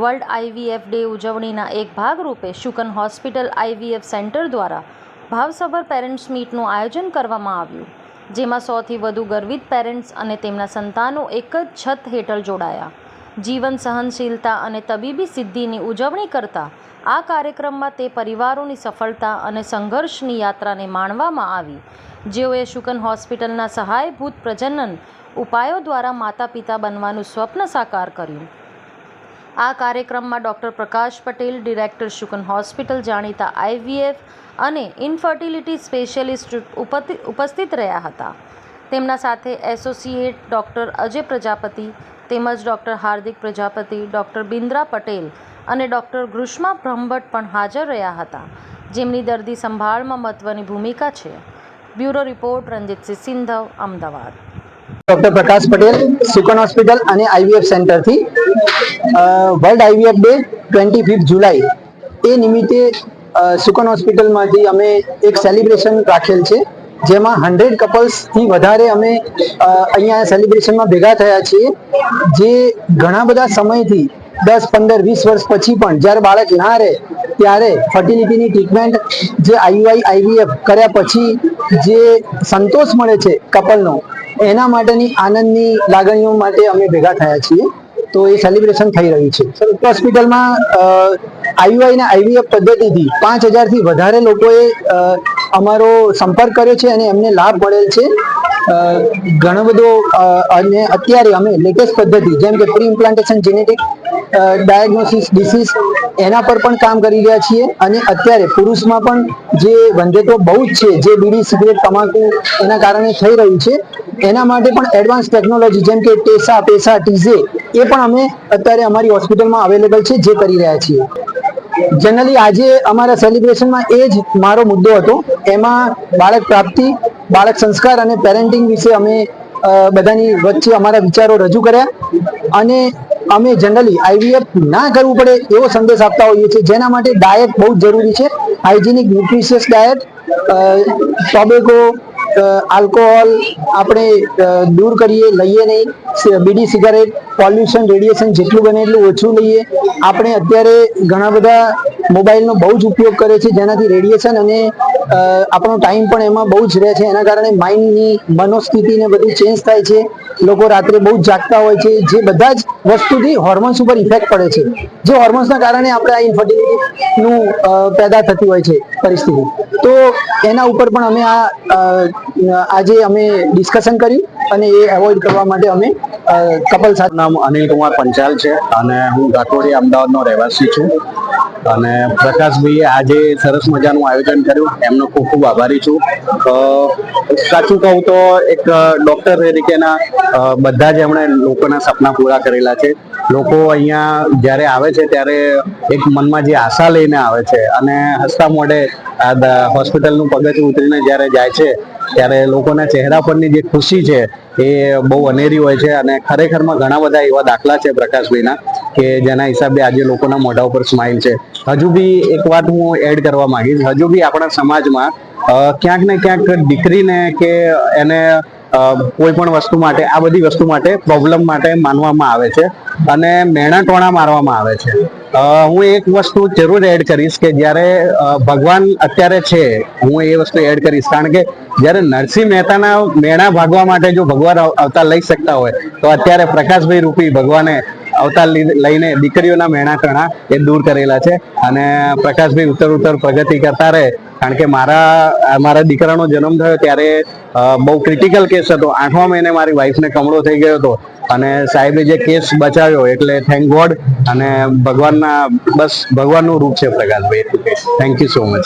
World IVF day ઉજવણીના એક ભાગરૂપે શુકન હોસ્પિટલ આઈવીએફ સેન્ટર દ્વારા ભાવસભર પેરેન્ટ્સ મીટનું આયોજન કરવામાં આવ્યું, જેમાં સોથી વધુ ગર્વિત પેરેન્ટ્સ અને તેમના સંતાનો એક જ છત હેઠળ જોડાયા. જીવન સહનશીલતા અને તબીબી સિદ્ધિની ઉજવણી કરતા આ કાર્યક્રમમાં તે પરિવારોની સફળતા અને સંઘર્ષની યાત્રાને માણવામાં આવી. જેઓએ શુકન હોસ્પિટલના સહાયભૂત પ્રજનન ઉપાયો દ્વારા માતા પિતા બનવાનું સ્વપ્ન સાકાર કર્યું. આ કાર્યક્રમમાં doctor Prakash Patel, director Shukan hospital જાણીતા આઈવીએફ અને ઇન્ફર્ટિલિટી સ્પેશિયલિસ્ટ ઉપસ્થિત રહ્યા હતા. તેમના સાથે એસોસિએટ ડૉક્ટર અજય પ્રજાપતિ, તેમજ ડૉક્ટર હાર્દિક પ્રજાપતિ, ડૉક્ટર બિન્દ્રા પટેલ અને ડૉક્ટર ગ્રુષ્મા બ્રહ્મભટ્ટ પણ હાજર રહ્યા હતા. જેમની દર્દી સંભાળમાં મહત્ત્વની ભૂમિકા છે. Bureau report Ranjitsinh Sindhav, Ahmedabad. Doctor Prakash Patel Sukan hospital અને IVF સેન્ટરથી. World IVF day twenty fifth July. એ નિમિત્તે સુકન હોસ્પિટલમાંથી અમે એક સેલિબ્રેશન રાખેલ છે, જેમાં હંડ્રેડ કપલ્સથી વધારે અમે અહીંયા સેલિબ્રેશનમાં ભેગા થયા છીએ, જે ઘણા બધા સમયથી, દસ, પંદર, વીસ વર્ષ પછી પણ, જ્યારે બાળક ના રહે, ત્યારે ફર્ટિલિટીની ટ્રીટમેન્ટ જે આઈયુઆઈ, આઈવીએફ કર્યા પછી જે સંતોષ મળે છે કપલનો એના માટેની આનંદની લાગણીઓ માટે અમે ભેગા થયા છીએ. તો એ સેલિબ્રેશન થઈ રહ્યું છે. હોસ્પિટલમાં આઈયુઆઈ અને આઈવીએફ પદ્ધતિથી પાંચ હજારથી વધારે લોકોએ અમારો સંપર્ક કર્યો છે અને એમને લાભ મળેલ છે. ઘણો બધો અને અત્યારે અમે લેટેસ્ટ પદ્ધતિ, જેમ કે pre implantation genetic diagnosis disease એના પર પણ કામ કરી રહ્યા છીએ. અને અત્યારે પુરુષમાં પણ જે વંધ્યત્વ બહુ જ છે, જે બીડી સિગરેટ, તમાકુ એના કારણે થઈ રહ્યું છે, એના માટે પણ એડવાન્સ ટેકનોલોજી જેમ કે ટેસા, પેસા, ટીઝે, એ પણ અમે અત્યારે અમારી હોસ્પિટલમાં અવેલેબલ છે, જે કરી રહ્યા છીએ. જનરલી આજે અમારા સેલિબ્રેશનમાં એ જ મારો મુદ્દો હતો. એમાં બાળક પ્રાપ્તિ બાળક સંસ્કાર અને પેરેન્ટિંગ વિશે અમે બધાની વચ્ચે અમારા વિચારો રજૂ કર્યા અને અમે જનરલી આઈવીએફ ના કરવું પડે એવો સંદેશ આપતા હોઈએ છીએ, જેના માટે ડાયટ બહુ જરૂરી છે. Hygienic nutritious diet tobacco alcohol આપણે દૂર કરીએ, લઈએ નહીં. બીડી સિગારેટ, પોલ્યુશન, રેડિયેશન જેટલું બને એટલું ઓછું લઈએ. આપણે અત્યારે ઘણા બધા મોબાઈલનો બહુ જ ઉપયોગ કરે છે, જેનાથી રેડિયેશન અને આપણો ટાઈમ પણ એમાં બહુ જ રહે છે. એના કારણે માઇન્ડની મનોસ્થિતિને બધું ચેન્જ થાય છે. લોકો રાત્રે બહુ જ જાગતા હોય છે. જે બધા જ વસ્તુથી હોર્મોન્સ ઉપર ઇફેક્ટ પડે છે. જે હોર્મોન્સના કારણે આપણે આ ઇન્ફર્ટિલિટીનું પેદા થતી હોય છે પરિસ્થિતિ. તો એના ઉપર પણ અમે આ આજે અમે ડિસ્કશન કર્યું અને એ એવોઇડ કરવા માટે અમે કપલ સાથે નામ અનિલ કુમાર પંચાલ છે અને હું ગાંઠોડી અમદાવાદનો રહેવાસી છું. અને પ્રકાશભાઈએ આજે સરસ મજાનું આયોજન કર્યું. એમનો ખૂબ ખૂબ આભારી છું. સાચું કહું તો એક ડૉક્ટર તરીકેના બધા જ એમણે લોકોના સપના પૂરા કરેલા છે. લોકો અહીંયા જ્યારે આવે છે ત્યારે એક મનમાં જે આશા લઈને આવે છે અને હસતા મોઢે આ હોસ્પિટલનું પગથિયું ઉતરીને જ્યારે જાય છે, ત્યારે લોકોના ચહેરા પરની જે ખુશી છે, એ બહુ અનેરી હોય છે અને ખરેખરમાં ઘણા બધા એવા દાખલા છે પ્રકાશભાઈના કે જેના હિસાબે આજે લોકોના મોઢા ઉપર સ્માઇલ છે. હજુ બી એક વાત હું એડ કરવા માંગીશ. હજુ બી આપણા સમાજમાં ક્યાંક ને ક્યાંક દીકરીને કે એને કોઈ પણ વસ્તુ માટે, આ બધી વસ્તુ માટે પ્રોબ્લેમ માટે માનવામાં આવે છે અને મેણા ટોણા મારવામાં આવે છે. હું એક વસ્તુ જરૂર એડ કરીશ કે જ્યારે ભગવાન અત્યારે છે, હું એ વસ્તુ એડ કરીશ. કારણ કે જ્યારે નરસિંહ મહેતાના મેણા ભાગવા માટે જો ભગવાન અવતાર લઈ શકતા હોય, તો અત્યારે પ્રકાશભાઈ રૂપી ભગવાને અવતાર લઈને દીકરીઓના મેણા કણા એ દૂર કરેલા છે. અને પ્રકાશભાઈ ઉત્તર ઉત્તર પ્રગતિ કરતા રહે કારણ કે મારા મારા દીકરાનો જન્મ થયો ત્યારે બહુ ક્રિટિકલ કેસ હતો. આઠમા મહિને મારી વાઈફને કમળો થઈ ગયો હતો. અને સાહેબે જે કેસ બચાવ્યો, એટલે થેન્ક ગોડ અને ભગવાનના, બસ ભગવાનનું રૂપ છે Prakashbhai thank you so much